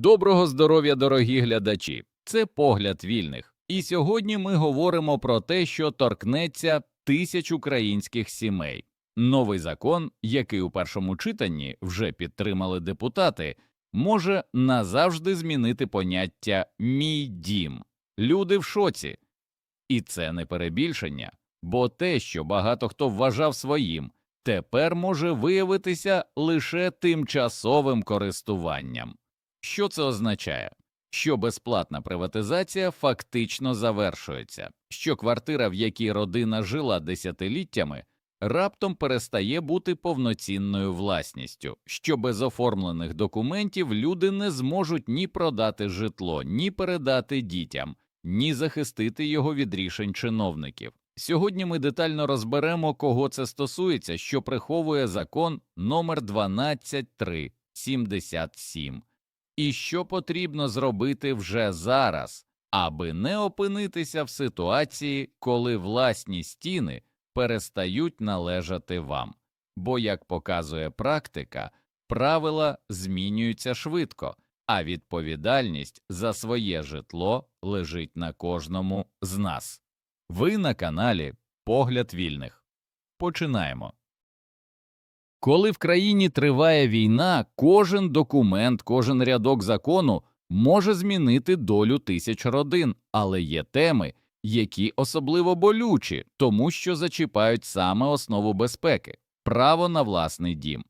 Доброго здоров'я, дорогі глядачі! Це погляд вільних. І сьогодні ми говоримо про те, що торкнеться тисяч українських сімей. Новий закон, який у першому читанні вже підтримали депутати, може назавжди змінити поняття мій дім. Люди в шоці. І це не перебільшення, бо те, що багато хто вважав своїм, тепер може виявитися лише тимчасовим користуванням. Що це означає? Що безплатна приватизація фактично завершується, що квартира, в якій родина жила десятиліттями, раптом перестає бути повноцінною власністю, що без оформлених документів люди не зможуть ні продати житло, ні передати дітям, ні захистити його від рішень чиновників. Сьогодні ми детально розберемо, кого це стосується, що приховує закон номер 12377 і що потрібно зробити вже зараз, аби не опинитися в ситуації, коли власні стіни перестають належати вам. Бо, як показує практика, правила змінюються швидко, а відповідальність за своє житло лежить на кожному з нас. Ви на каналі Погляд вільних. Починаємо. Коли в країні триває війна, кожен документ, кожен рядок закону може змінити долю тисяч родин, але є теми, які особливо болючі, тому що зачіпають саме основу безпеки право на власний дім.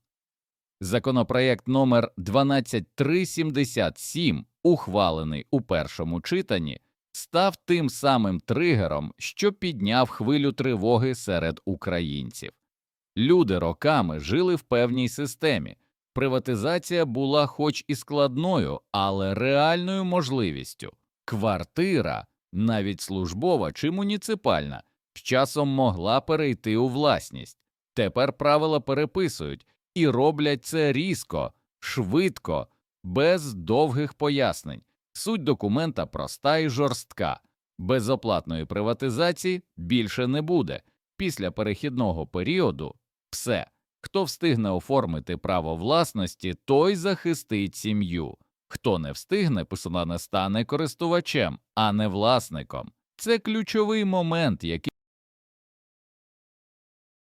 Законопроект номер 12377, ухвалений у першому читанні, став тим самим тригером, що підняв хвилю тривоги серед українців. Люди роками жили в певній системі. Приватизація була хоч і складною, але реальною можливістю. Квартира, навіть службова чи муніципальна, з часом могла перейти у власність. Тепер правила переписують і роблять це різко, швидко, без довгих пояснень. Суть документа проста і жорстка. Безоплатної приватизації більше не буде. Після перехідного періоду все, хто встигне оформити право власності, той захистить сім'ю. Хто не встигне, не стане користувачем, а не власником. Це ключовий момент, який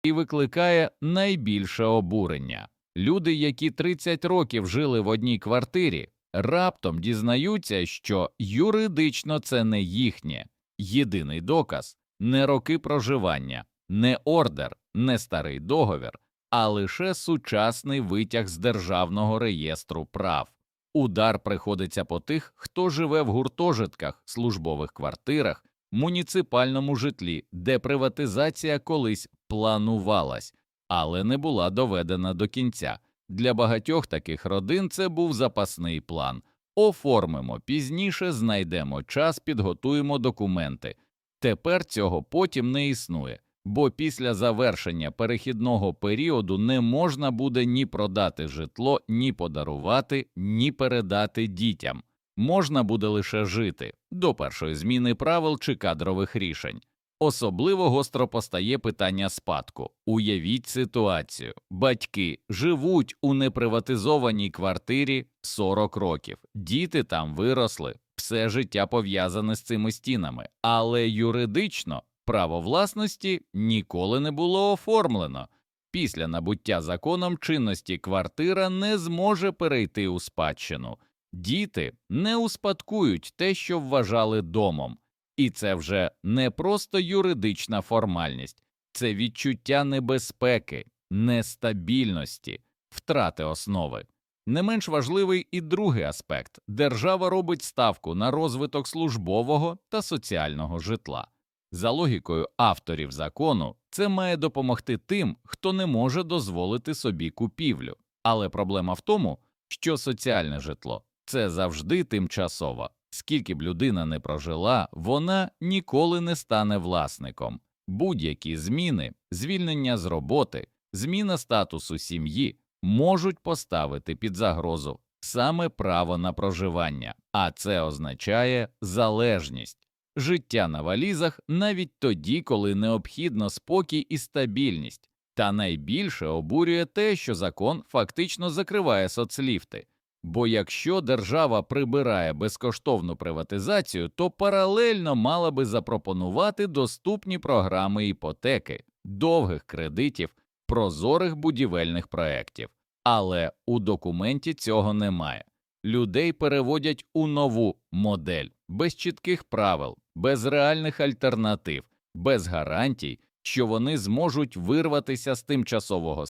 викликає найбільше обурення. Люди, які 30 років жили в одній квартирі, раптом дізнаються, що юридично це не їхнє. Єдиний доказ не роки проживання, не ордер, не старий договір, а лише сучасний витяг з державного реєстру прав. Удар приходиться по тих, хто живе в гуртожитках, службових квартирах, муніципальному житлі, де приватизація колись планувалась, але не була доведена до кінця. Для багатьох таких родин це був запасний план. Оформимо пізніше, знайдемо час, підготуємо документи. Тепер цього потім не існує бо після завершення перехідного періоду не можна буде ні продати житло, ні подарувати, ні передати дітям. Можна буде лише жити до першої зміни правил чи кадрових рішень. Особливо гостро постає питання спадку. Уявіть ситуацію: батьки живуть у неприватизованій квартирі 40 років, діти там виросли, все життя пов'язане з цими стінами, але юридично Право власності ніколи не було оформлено. Після набуття законом чинності квартира не зможе перейти у спадщину, діти не успадкують те, що вважали домом, і це вже не просто юридична формальність, це відчуття небезпеки, нестабільності, втрати основи. Не менш важливий і другий аспект держава робить ставку на розвиток службового та соціального житла. За логікою авторів закону, це має допомогти тим, хто не може дозволити собі купівлю. Але проблема в тому, що соціальне житло це завжди тимчасово. Скільки б людина не прожила, вона ніколи не стане власником. Будь-які зміни, звільнення з роботи, зміна статусу сім'ї можуть поставити під загрозу саме право на проживання, а це означає залежність життя на валізах навіть тоді, коли необхідно спокій і стабільність, та найбільше обурює те, що закон фактично закриває соцліфти. Бо якщо держава прибирає безкоштовну приватизацію, то паралельно мала би запропонувати доступні програми іпотеки, довгих кредитів, прозорих будівельних проєктів. Але у документі цього немає. Людей переводять у нову модель без чітких правил, без реальних альтернатив, без гарантій, що вони зможуть вирватися з тимчасового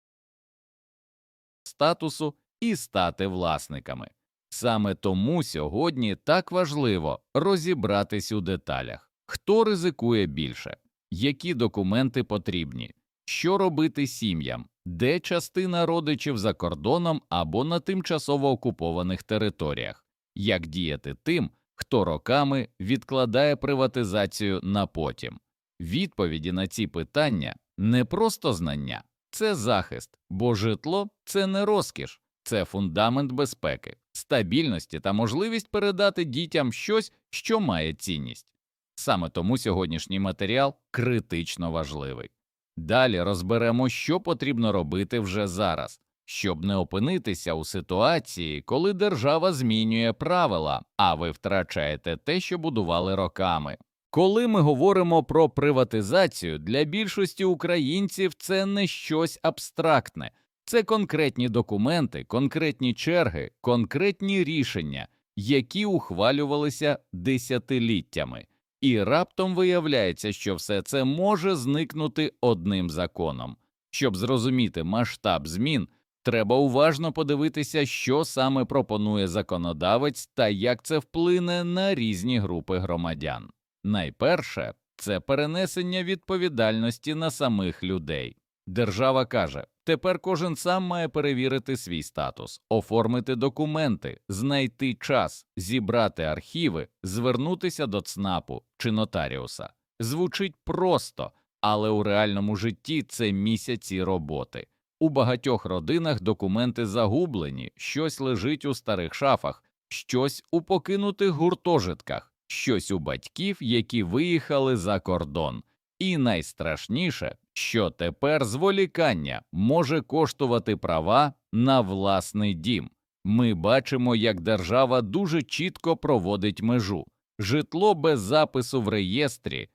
статусу і стати власниками. Саме тому сьогодні так важливо розібратись у деталях, хто ризикує більше, які документи потрібні, що робити сім'ям, де частина родичів за кордоном або на тимчасово окупованих територіях, як діяти тим, хто роками відкладає приватизацію на потім. Відповіді на ці питання не просто знання, це захист, бо житло це не розкіш, це фундамент безпеки, стабільності та можливість передати дітям щось, що має цінність. Саме тому сьогоднішній матеріал критично важливий. Далі розберемо, що потрібно робити вже зараз, щоб не опинитися у ситуації, коли держава змінює правила, а ви втрачаєте те, що будували роками. Коли ми говоримо про приватизацію, для більшості українців це не щось абстрактне, це конкретні документи, конкретні черги, конкретні рішення, які ухвалювалися десятиліттями, і раптом виявляється, що все це може зникнути одним законом. Щоб зрозуміти масштаб змін, треба уважно подивитися, що саме пропонує законодавець та як це вплине на різні групи громадян. Найперше це перенесення відповідальності на самих людей. Держава каже, тепер кожен сам має перевірити свій статус, оформити документи, знайти час, зібрати архіви, звернутися до ЦНАПу чи нотаріуса. Звучить просто, але у реальному житті це місяці роботи. У багатьох родинах документи загублені, щось лежить у старих шафах, щось у покинутих гуртожитках щось у батьків, які виїхали за кордон. І найстрашніше, що тепер зволікання може коштувати права на власний дім. Ми бачимо, як держава дуже чітко проводить межу житло без запису в реєстрі,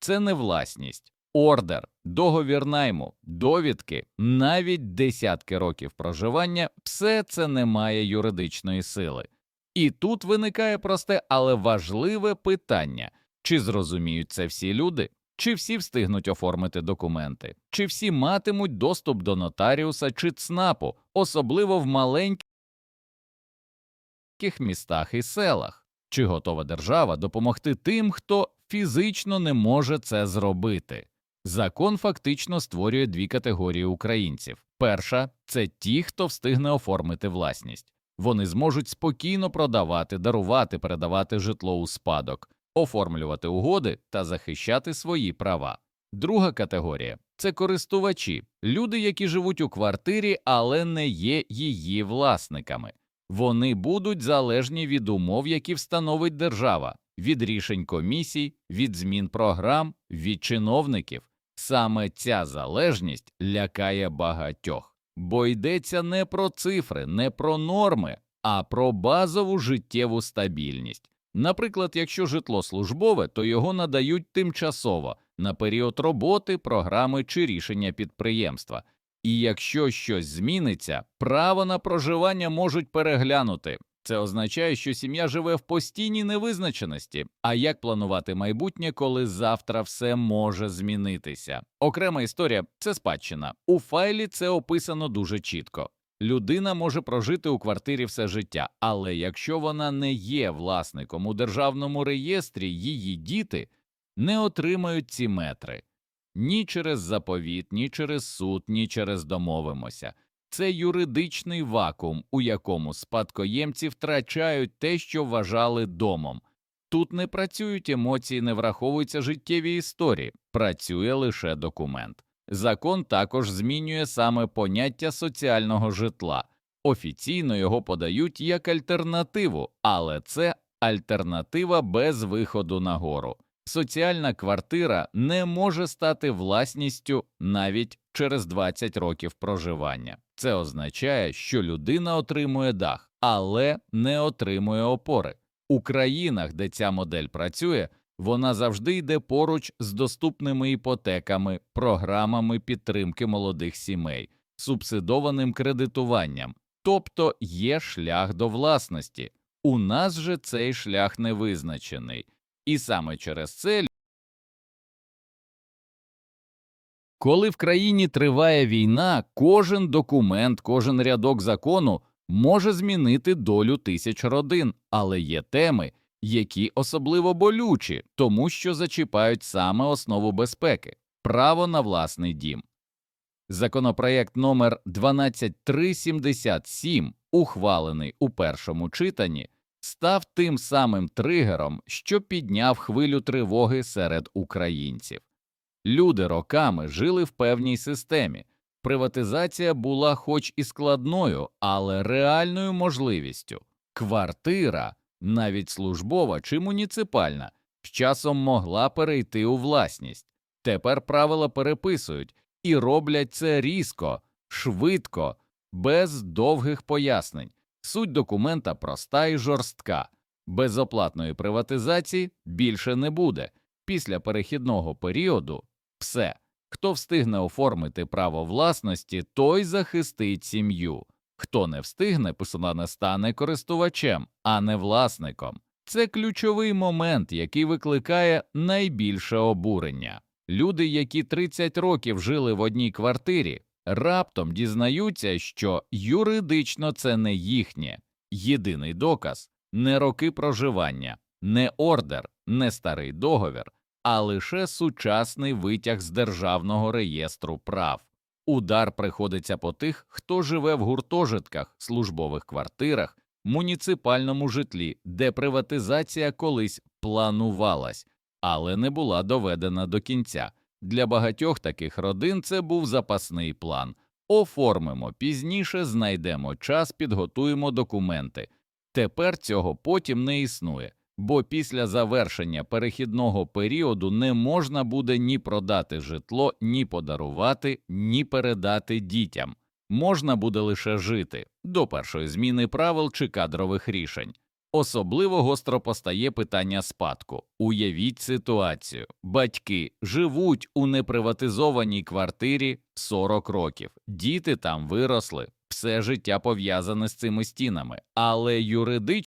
це не власність, ордер, договір найму, довідки, навіть десятки років проживання все це не має юридичної сили. І тут виникає просте, але важливе питання чи зрозуміють це всі люди, чи всі встигнуть оформити документи, чи всі матимуть доступ до нотаріуса чи ЦНАПу, особливо в маленьких містах і селах, чи готова держава допомогти тим, хто фізично не може це зробити. Закон фактично створює дві категорії українців перша це ті, хто встигне оформити власність вони зможуть спокійно продавати, дарувати, передавати житло у спадок, оформлювати угоди та захищати свої права. Друга категорія це користувачі, люди, які живуть у квартирі, але не є її власниками. Вони будуть залежні від умов, які встановить держава, від рішень комісій, від змін програм, від чиновників. Саме ця залежність лякає багатьох бо йдеться не про цифри, не про норми, а про базову життєву стабільність. Наприклад, якщо житло службове, то його надають тимчасово на період роботи, програми чи рішення підприємства. І якщо щось зміниться, право на проживання можуть переглянути, це означає, що сім'я живе в постійній невизначеності. А як планувати майбутнє, коли завтра все може змінитися? Окрема історія це спадщина. У файлі це описано дуже чітко. Людина може прожити у квартирі все життя, але якщо вона не є власником у державному реєстрі, її діти не отримають ці метри ні через заповіт, ні через суд, ні через домовимося це юридичний вакуум, у якому спадкоємці втрачають те, що вважали домом. Тут не працюють емоції, не враховуються життєві історії, працює лише документ. Закон також змінює саме поняття соціального житла. Офіційно його подають як альтернативу, але це альтернатива без виходу нагору. Соціальна квартира не може стати власністю навіть через 20 років проживання. Це означає, що людина отримує дах, але не отримує опори. У країнах, де ця модель працює, вона завжди йде поруч з доступними іпотеками, програмами підтримки молодих сімей, субсидованим кредитуванням, тобто є шлях до власності. У нас же цей шлях не визначений, і саме через це Коли в країні триває війна, кожен документ, кожен рядок закону може змінити долю тисяч родин, але є теми, які особливо болючі, тому що зачіпають саме основу безпеки право на власний дім. Законопроєкт номер 12377, ухвалений у першому читанні, став тим самим тригером, що підняв хвилю тривоги серед українців. Люди роками жили в певній системі. Приватизація була хоч і складною, але реальною можливістю. Квартира, навіть службова чи муніципальна, з часом могла перейти у власність. Тепер правила переписують і роблять це різко, швидко, без довгих пояснень. Суть документа проста і жорстка. Безоплатної приватизації більше не буде. Після перехідного періоду все. Хто встигне оформити право власності, той захистить сім'ю. Хто не встигне, посилане стане користувачем, а не власником. Це ключовий момент, який викликає найбільше обурення. Люди, які 30 років жили в одній квартирі, раптом дізнаються, що юридично це не їхнє. Єдиний доказ не роки проживання, не ордер, не старий договір, а лише сучасний витяг з державного реєстру прав. Удар приходиться по тих, хто живе в гуртожитках, службових квартирах, муніципальному житлі, де приватизація колись планувалась, але не була доведена до кінця. Для багатьох таких родин це був запасний план. Оформимо пізніше, знайдемо час, підготуємо документи. Тепер цього потім не існує бо після завершення перехідного періоду не можна буде ні продати житло, ні подарувати, ні передати дітям. Можна буде лише жити до першої зміни правил чи кадрових рішень. Особливо гостро постає питання спадку. Уявіть ситуацію: батьки живуть у неприватизованій квартирі 40 років, діти там виросли, все життя пов'язане з цими стінами, але юридично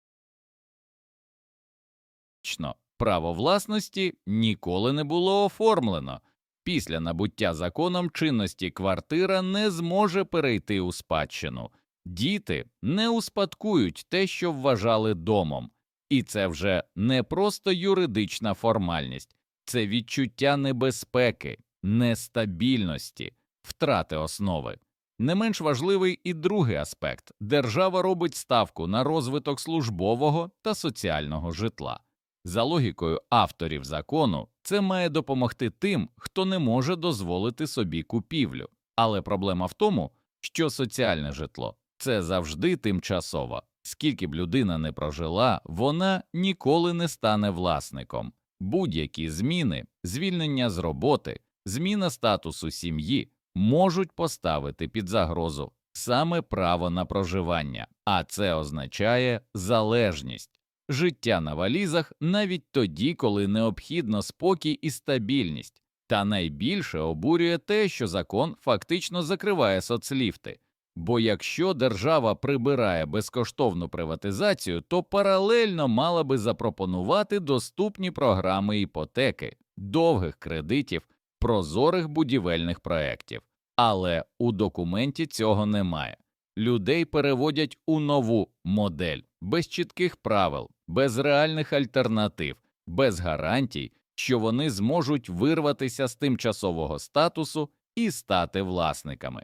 право власності ніколи не було оформлено. Після набуття законом чинності квартира не зможе перейти у спадщину, діти не успадкують те, що вважали домом, і це вже не просто юридична формальність, це відчуття небезпеки, нестабільності, втрати основи. Не менш важливий і другий аспект держава робить ставку на розвиток службового та соціального житла. За логікою авторів закону, це має допомогти тим, хто не може дозволити собі купівлю. Але проблема в тому, що соціальне житло це завжди тимчасово. Скільки б людина не прожила, вона ніколи не стане власником. Будь-які зміни, звільнення з роботи, зміна статусу сім'ї можуть поставити під загрозу саме право на проживання, а це означає залежність життя на валізах навіть тоді, коли необхідно спокій і стабільність, та найбільше обурює те, що закон фактично закриває соцліфти. Бо якщо держава прибирає безкоштовну приватизацію, то паралельно мала би запропонувати доступні програми іпотеки, довгих кредитів, прозорих будівельних проєктів. Але у документі цього немає. Людей переводять у нову модель без чітких правил, без реальних альтернатив, без гарантій, що вони зможуть вирватися з тимчасового статусу і стати власниками.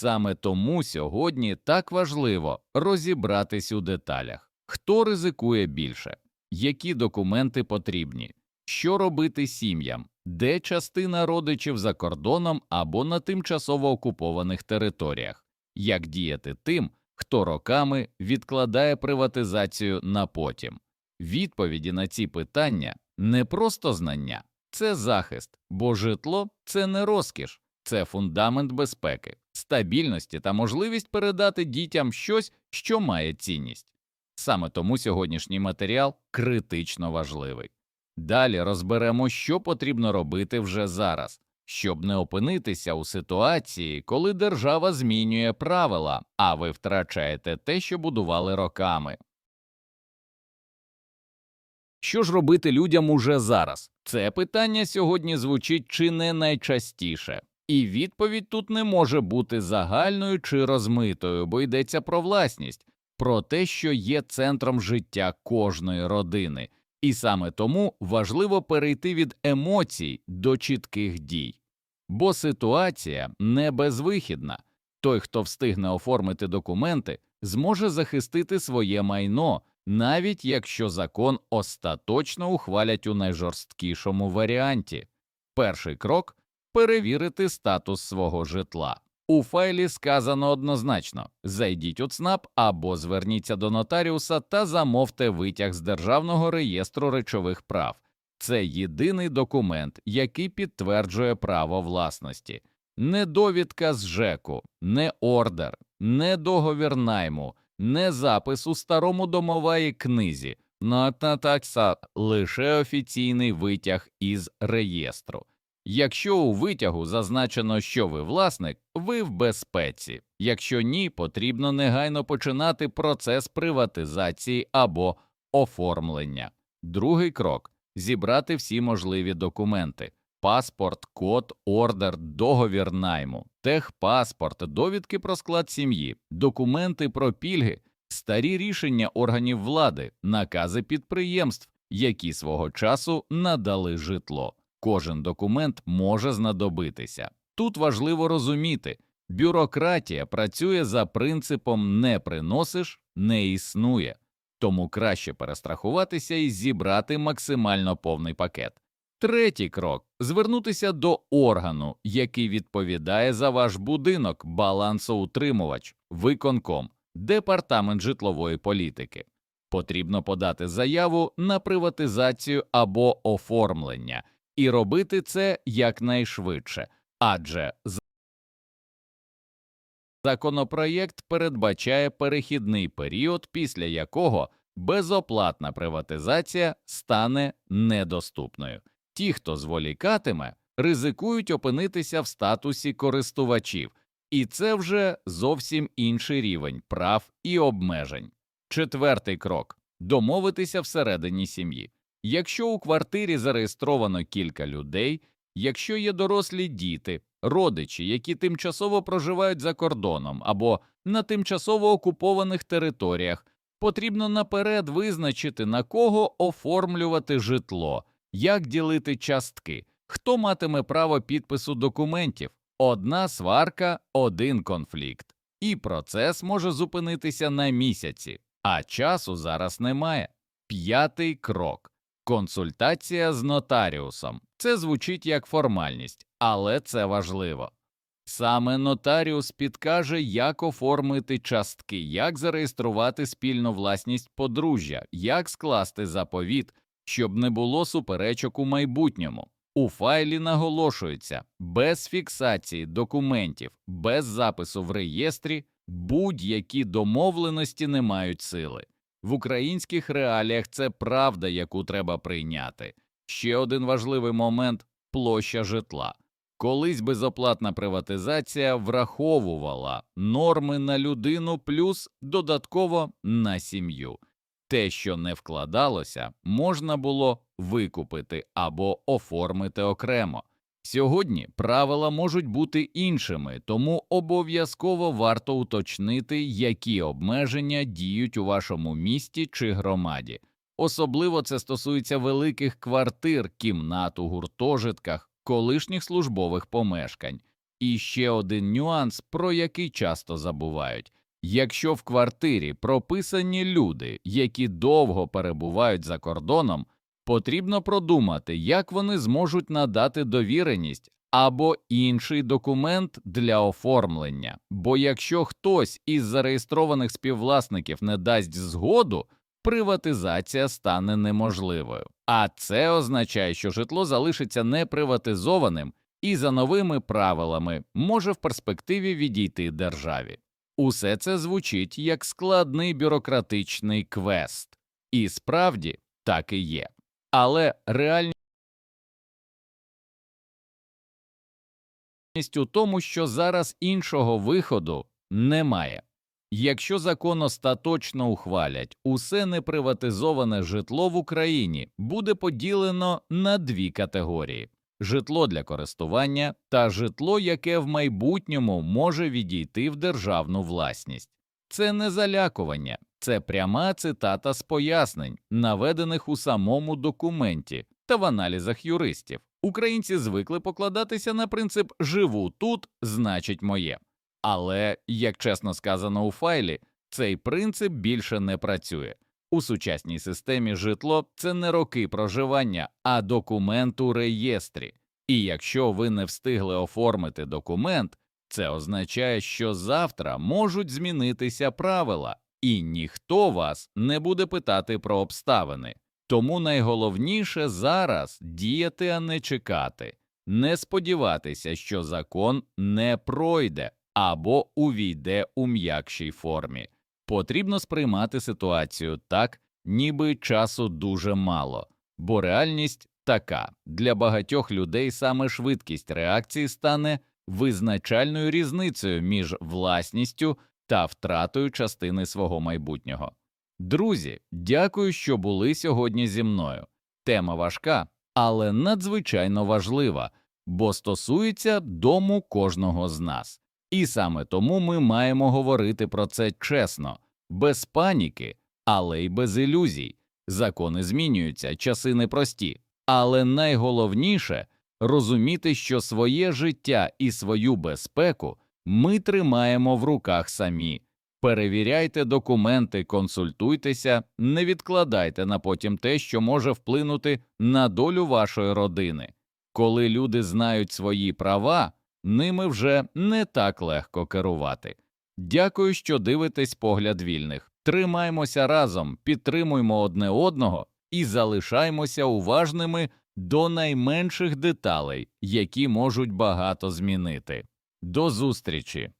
Саме тому сьогодні так важливо розібратись у деталях, хто ризикує більше, які документи потрібні, що робити сім'ям, де частина родичів за кордоном або на тимчасово окупованих територіях, як діяти тим, хто роками відкладає приватизацію на потім. Відповіді на ці питання не просто знання, це захист, бо житло це не розкіш, це фундамент безпеки, стабільності та можливість передати дітям щось, що має цінність. Саме тому сьогоднішній матеріал критично важливий. Далі розберемо, що потрібно робити вже зараз, щоб не опинитися у ситуації, коли держава змінює правила, а ви втрачаєте те, що будували роками. Що ж робити людям уже зараз? Це питання сьогодні звучить чи не найчастіше, і відповідь тут не може бути загальною чи розмитою, бо йдеться про власність, про те, що є центром життя кожної родини, і саме тому важливо перейти від емоцій до чітких дій. Бо ситуація не безвихідна. Той, хто встигне оформити документи, зможе захистити своє майно, навіть якщо закон остаточно ухвалять у найжорсткішому варіанті. Перший крок перевірити статус свого житла. У файлі сказано однозначно зайдіть у ЦНАП або зверніться до нотаріуса та замовте витяг з Державного реєстру речових прав. Це єдиний документ, який підтверджує право власності, не довідка з ЖЕКу, не ордер, не договір найму, не запис у старому домовій книзі, нататакса лише офіційний витяг із реєстру. Якщо у витягу зазначено, що ви власник, ви в безпеці. Якщо ні, потрібно негайно починати процес приватизації або оформлення. Другий крок зібрати всі можливі документи: паспорт, код, ордер, договір найму, техпаспорт, довідки про склад сім'ї, документи про пільги, старі рішення органів влади, накази підприємств, які свого часу надали житло. Кожен документ може знадобитися. Тут важливо розуміти, бюрократія працює за принципом не приносиш, не існує, тому краще перестрахуватися і зібрати максимально повний пакет. Третій крок звернутися до органу, який відповідає за ваш будинок, балансоутримувач, виконком, департамент житлової політики. Потрібно подати заяву на приватизацію або оформлення і робити це якнайшвидше, адже законопроєкт передбачає перехідний період, після якого безоплатна приватизація стане недоступною. Ті, хто зволікатиме, ризикують опинитися в статусі користувачів, і це вже зовсім інший рівень прав і обмежень. Четвертий крок домовитися всередині сім'ї. Якщо у квартирі зареєстровано кілька людей, якщо є дорослі діти, родичі, які тимчасово проживають за кордоном або на тимчасово окупованих територіях, потрібно наперед визначити, на кого оформлювати житло, як ділити частки, хто матиме право підпису документів, одна сварка, один конфлікт, і процес може зупинитися на місяці, а часу зараз немає. П'ятий крок. Консультація з нотаріусом. Це звучить як формальність, але це важливо. Саме нотаріус підкаже, як оформити частки, як зареєструвати спільну власність подружжя, як скласти заповіт, щоб не було суперечок у майбутньому. У файлі наголошується без фіксації документів, без запису в реєстрі будь-які домовленості не мають сили. В українських реаліях це правда, яку треба прийняти. Ще один важливий момент площа житла. Колись безоплатна приватизація враховувала норми на людину плюс додатково на сім'ю. Те, що не вкладалося, можна було викупити або оформити окремо. Сьогодні правила можуть бути іншими, тому обов'язково варто уточнити, які обмеження діють у вашому місті чи громаді. Особливо це стосується великих квартир, кімнат у гуртожитках, колишніх службових помешкань. І ще один нюанс, про який часто забувають. Якщо в квартирі прописані люди, які довго перебувають за кордоном, потрібно продумати, як вони зможуть надати довіреність або інший документ для оформлення. Бо якщо хтось із зареєстрованих співвласників не дасть згоду, приватизація стане неможливою. А це означає, що житло залишиться неприватизованим і за новими правилами може в перспективі відійти державі. Усе це звучить як складний бюрократичний квест, і справді так і є. Але реальність у тому, що зараз іншого виходу немає. Якщо закон остаточно ухвалять, усе неприватизоване житло в Україні буде поділено на дві категорії: житло для користування та житло, яке в майбутньому може відійти в державну власність. Це не залякування, це пряма цитата з пояснень, наведених у самому документі та в аналізах юристів. Українці звикли покладатися на принцип живу тут, значить моє. Але, як чесно сказано у файлі, цей принцип більше не працює. У сучасній системі житло це не роки проживання, а документ у реєстрі. І якщо ви не встигли оформити документ, це означає, що завтра можуть змінитися правила, і ніхто вас не буде питати про обставини. Тому найголовніше зараз діяти, а не чекати, не сподіватися, що закон не пройде або увійде у м'якшій формі. Потрібно сприймати ситуацію так, ніби часу дуже мало, бо реальність така для багатьох людей саме швидкість реакції стане визначальною різницею між власністю та втратою частини свого майбутнього. Друзі, дякую, що були сьогодні зі мною. Тема важка, але надзвичайно важлива, бо стосується дому кожного з нас. І саме тому ми маємо говорити про це чесно, без паніки, але й без ілюзій. Закони змінюються, часи непрості, але найголовніше розуміти, що своє життя і свою безпеку ми тримаємо в руках самі. Перевіряйте документи, консультуйтеся, не відкладайте на потім те, що може вплинути на долю вашої родини. Коли люди знають свої права, ними вже не так легко керувати. Дякую, що дивитесь погляд вільних. Тримаймося разом, підтримуймо одне одного і залишаймося уважними до найменших деталей, які можуть багато змінити. До зустрічі!